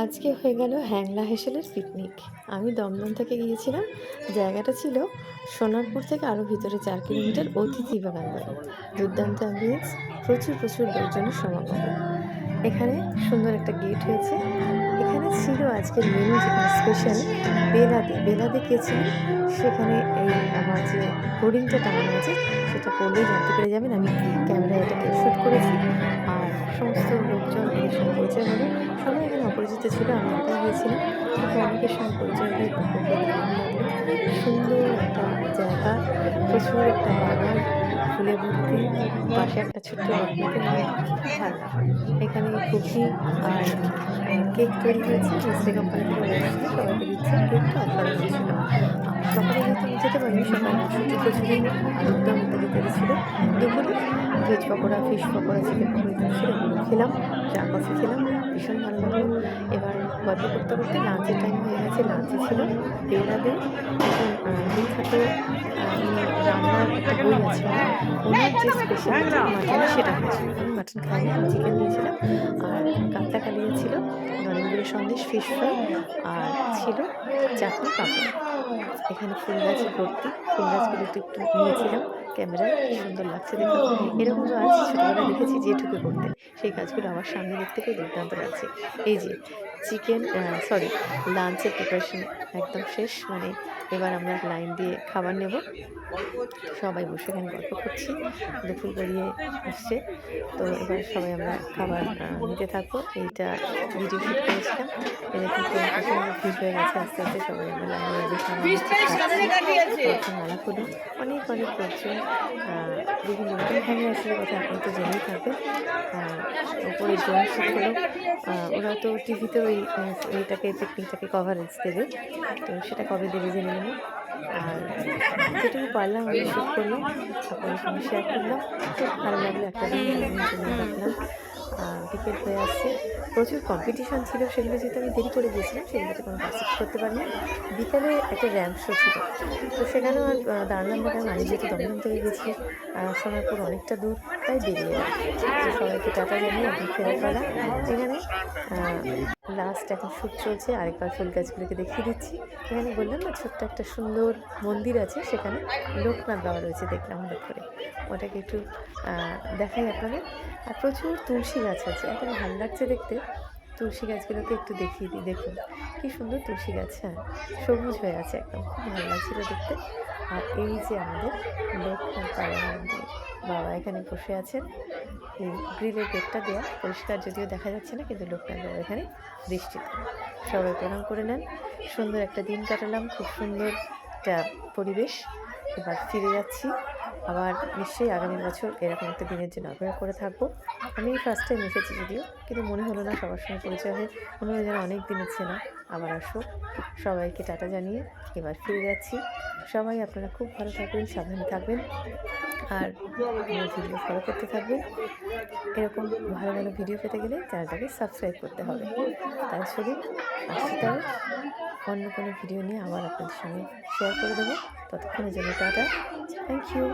আজকে হয়ে গেল হ্যাংলা হেসেলের পিকনিক আমি দমদম থেকে গিয়েছিলাম। জায়গাটা ছিল সোনারপুর থেকে আরও ভিতরে চার কিলোমিটার অতিথি বাগান বাড়ি দুর্দান্ত অ্যাম্বিয়েন্স প্রচুর প্রচুর লোকজনের সমাগম। এখানে সুন্দর একটা গেট হয়েছে। এখানে ছিল আজকের মেনু যেখানে স্পেশাল বেলাদি। কে ছিল? সেখানে এই আমার যে হোর্ডিংটা টাঙানো আছে, সেটা পড়লেই জানতে পেরে যাবেন। আমি ক্যামেরায় এটাকে শ্যুট করেছি। আর সমস্ত লোকজন সঙ্গে পরিচয় হলো সবাই এখানে অপরিচিত ছিল, আমি একাই গিয়েছিলাম কিন্তু অনেকের সঙ্গে পরিচয় লাগল সুন্দর একটা জায়গা, প্রচুর একটা বাগান ফুলে ভর্তি পাশে একটা ছোট্ট এখানে কুকি আর কেক তৈরি হয়েছে, মিস্ত্রি কোম্পানি থেকে সবাইকে দিচ্ছে। কেকটা অফারে ছিল সকালে যেতে পারিনি, সকালে ছুটি কচুরি আলুর দম ইত্যাদি ইত্যাদি ছিল দুপুরে veg pakora fish pakora chicken pakora ইত্যাদি খেলাম, চা কফি খেলাম, ভীষণ ভালো লাগল। এবার গল্প করতে করতে লাঞ্চের টাইম হয়ে গেছে লাঞ্চে ছিল এখন বিখ্যাত রান্নার একটা বই আছে। ওনার যে স্পেশালিটি মাটন সেটা হয়েছিল আমি মাটন খাইনি, আমি চিকেন নিয়েছিলাম আর কাতলা কালিয়া ছিল নরেন্দ্রের সন্দেশ ফিশ ফ্রাই আর ছিল চাটনি পাপড়। এখানে ফুল গাছ ভর্তি। ফুল গাছগুলো একটু একটু নিয়েছিলাম ক্যামেরায় সুন্দর লাগছে দেখো এরকম গাছ ছোটোবেলা দেখেছি যেটুকু করতে। সেই গাছগুলো আমার সামনে দেখতে পেয়ে দুর্দান্ত লাগছে। এই যে চিকেন সরি লাঞ্চের প্রিপারেশন একদম শেষ। মানে এবার আমরা লাইন দিয়ে খাবার নেব। সবাই বসে এখানে গল্প করছি। দুপুর গড়িয়ে আসছে তো এবার সবাই আমরা খাবার নিতে থাকব। এইটা ভিডিও শুট করেছিলাম। এরকম ভিড় হয়ে গেছে আস্তে আস্তে। সবাই আমরা লাইনে বসে মালা করি অনেক অনেক লোকজন আহ, বিভিন্ন রকম। আসলে কথা আপনি তো জেনেই থাকবেন। ওপরে শুট হলো ওরা তো টিভিতে ওই এইটাকে পিকনিকটাকে কভারেজ দেবে। তো সেটা কবে দেবে জেনে নেব। আর যেটুকু পারলাম, আমি শ্যুট করলাম। আপনাদের সঙ্গে শেয়ার করলাম। ভালো লাগল একটা বিকেল হয়ে আসছে। প্রচুর কম্পিটিশান ছিল, সেগুলো যেহেতু আমি দেরি করে গিয়েছিলাম সেগুলোতে কোনো পার্সেপ্ট করতে পারিনি। বিকালে একটা র্যাম্প শো ছিল। তো সেখানেও আর দাঁড়ালাম না কারণ আমি যেহেতু দমদম থেকে গেছি সময় সোনারপুর অনেকটা দূর, তাই বেরিয়ে তো সবাইকে টাকা জানিয়ে ফেরার পালা এখানে লাস্ট এখন শ্যুট চলছে, আরেকবার ফুল গাছগুলোকে দেখিয়ে দিচ্ছি। এখানে বললাম না, ছোট্ট একটা সুন্দর মন্দির আছে, সেখানে লোকনাথ বাবা রয়েছে, দেখলাম হঠাৎ করে। ওটাকে একটু দেখাই আপনাদের। আর প্রচুর তুলসী গাছ আছে এত ভালো লাগছে দেখতে। তুলসী গাছগুলোকে একটু দেখিয়ে দিই দেখুন। কি সুন্দর তুলসী গাছ হ্যাঁ। সবুজ হয়ে আছে একদম, খুব ভালো লাগছিল দেখতে। আর এই যে আমাদের লোকনাথ বাবা মন্দির, বাবা এখানে বসে আছেন। গ্রিলের গেটটা দেওয়া পরিষ্কার যদিও দেখা যাচ্ছে না, কিন্তু বাবা এখানে দৃষ্টিতে সবাই প্রণাম করে নেন। সুন্দর একটা দিন কাটালাম, খুব সুন্দর একটা পরিবেশ। এবার ফিরে যাচ্ছি। আবার নিশ্চয়ই আগামী বছর এরকম একটা দিনের জন্য অপেক্ষা করে থাকব। আমি ফার্স্ট টাইম এসেছি যদিও, কিন্তু মনে হলো না সবার সঙ্গে পরিচয় হয়ে মনে হলো যেন অনেক দিন ইচ্ছে না। আবার আসো। সবাইকে টাটা জানিয়ে এবার ফিরে যাচ্ছি। সবাই আপনারা খুব ভালো থাকবেন, সাবধানে থাকবেন। আর আমার ভিডিও ফলো করতে থাকবেন এরকম ভালো ভালো ভিডিও পেতে গেলে চ্যানেলটাকে সাবস্ক্রাইব করতে হবে। তাই শুধু আসতে তবে অন্য কোনো ভিডিও নিয়ে আবার আপনাদের সঙ্গে শেয়ার করে দেবো। ততক্ষণের জন্য টাটা। Thank you